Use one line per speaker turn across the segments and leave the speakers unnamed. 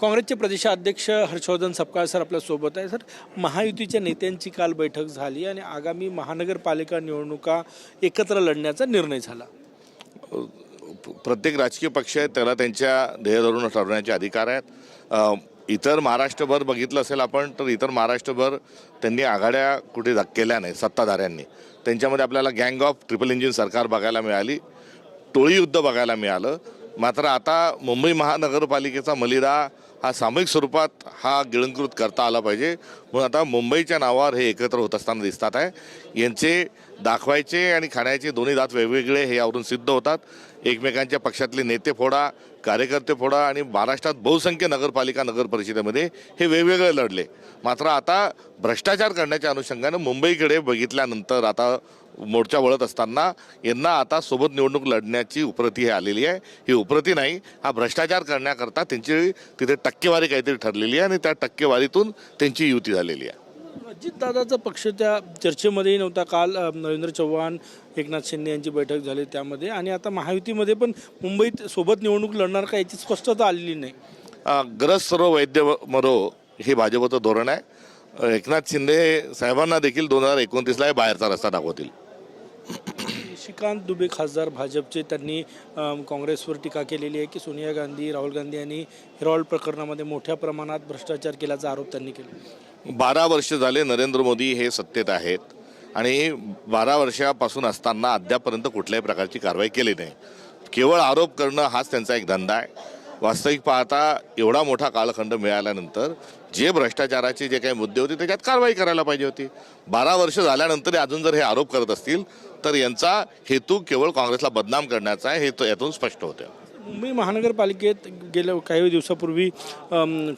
काँग्रेसचे प्रदेशाध्यक्ष हर्षवर्धन सपकाळ सर आपल्यासोबत आहे सर महायुतीच्या नेत्यांची काल बैठक झाली आणि आगामी महानगरपालिका निवडणुका एकत्र लढण्याचा निर्णय झाला.
प्रत्येक राजकीय पक्ष आहे त्याला त्यांच्या ध्येय धोरण ठरवण्याचे अधिकार आहेत. इतर महाराष्ट्रभर बघितलं असेल आपण तर इतर महाराष्ट्रभर त्यांनी आघाड्या कुठे केल्या नाही सत्ताधाऱ्यांनी. त्यांच्यामध्ये आपल्याला गँग ऑफ ट्रिपल इंजिन सरकार बघायला मिळाली टोळी युद्ध बघायला मिळालं. मात्र आता मुंबई महानगरपालिकेचा मलिदा हा सामूहिक स्वरूपात हा गिळंकृत करता आला पाहिजे. म्हणून आता मुंबईच्या नावावर हे एकत्र होत असताना दिसतात आहे. यांचे दाखवायचे आणि खाण्याचे दोन्ही दात वेगवेगळे हे यावरून सिद्ध होतात. एकमेकांच्या पक्षातले नेते फोडा कार्यकर्ते फोडा आणि महाराष्ट्रात बहुसंख्य नगरपालिका नगर परिषदेमध्ये हे वेगवेगळे लढले. मात्र आता भ्रष्टाचार करण्याच्या अनुषंगानं मुंबईकडे बघितल्यानंतर आता मोर्चा वळत असताना यांना आता सोबत निवडणूक लढण्याची उपरती हे आलेली आहे. ही उपरती नाही हा भ्रष्टाचार करण्याकरता त्यांची तिथे टक्केवारी काहीतरी ठरलेली आहे आणि त्या टक्केवारीतून त्यांची युती झालेली आहे.
अजितदादाचा पक्ष त्या चर्चेमध्येही नव्हता. काल नरेंद्र चव्हाण एकनाथ शिंदे यांची बैठक झाली त्यामध्ये. आणि आता महायुतीमध्ये पण मुंबईत सोबत निवडणूक लढणार का याची स्पष्टता आलेली नाही.
अ, गरज सर्व वैद्य मरो हे भाजपचं धोरण आहे. एकनाथ शिंदे साहेबांना देखील दोन हजार एकोणतीसला बाहेरचा रस्ता दाखवतील.
शशिकांत दुबे खासदार भाजपचे. त्यांनी काँग्रेसवर टीका केलेली आहे की सोनिया गांधी राहुल गांधी यांनी हिरॉल प्रकरणामध्ये मोठ्या प्रमाणात भ्रष्टाचार केल्याचा आरोप त्यांनी केला.
बारा वर्ष झाले नरेंद्र मोदी हे सत्तेत आहेत आणि बारा वर्षापासून असताना अद्यापर्यंत कुठल्याही प्रकारची कारवाई केली नाही. केवळ आरोप करणं हाच त्यांचा एक धंदा आहे. वास्तविक पाहता एवढा मोठा कालखंड मिळाल्यानंतर जे भ्रष्टाचाराचे जे काही मुद्दे होते त्याच्यात कारवाई करायला पाहिजे होती. बारा वर्ष झाल्यानंतर अजून जर हे आरोप करत असतील तर यांचा हेतू केवळ काँग्रेसला बदनाम करण्याचा आहे हे यातून स्पष्ट होतं.
मुंबई महानगरपालिकेत गेल्या काही दिवसापूर्वी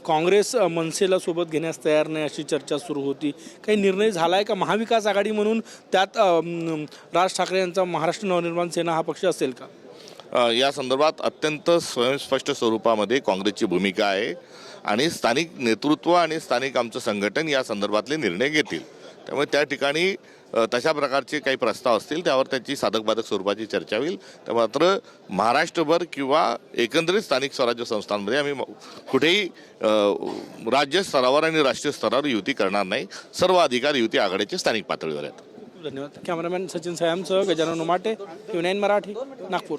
काँग्रेस मनसेला सोबत घेण्यास तयार नाही अशी चर्चा सुरू होती. काही निर्णय झाला आहे का महाविकास आघाडी म्हणून? त्यात राज ठाकरे यांचा महाराष्ट्र नवनिर्माण सेना हा पक्ष असेल का?
या संदर्भात अत्यंत स्वयंस्पष्ट स्वरूपामध्ये काँग्रेसची भूमिका आहे आणि स्थानिक नेतृत्व आणि स्थानिक आमचं संघटन या संदर्भातले निर्णय घेतील. त्यामुळे त्या ठिकाणी तशा प्रकारचे काही प्रस्ताव असतील त्यावर त्याची साधक बाधक स्वरूपाची चर्चा होईल. तर मात्र महाराष्ट्रभर किंवा एकंदरीत स्थानिक स्वराज्य संस्थांमध्ये आम्ही कुठेही राज्य स्तरावर आणि राष्ट्रीय स्तरावर युती करणार नाही. सर्व अधिकार युती आघाडीचे स्थानिक पातळीवर आहेत.
धन्यवाद. कॅमेरामॅन सचिन सायमसह गजानन उमाटे युनाईन मराठी नागपूर.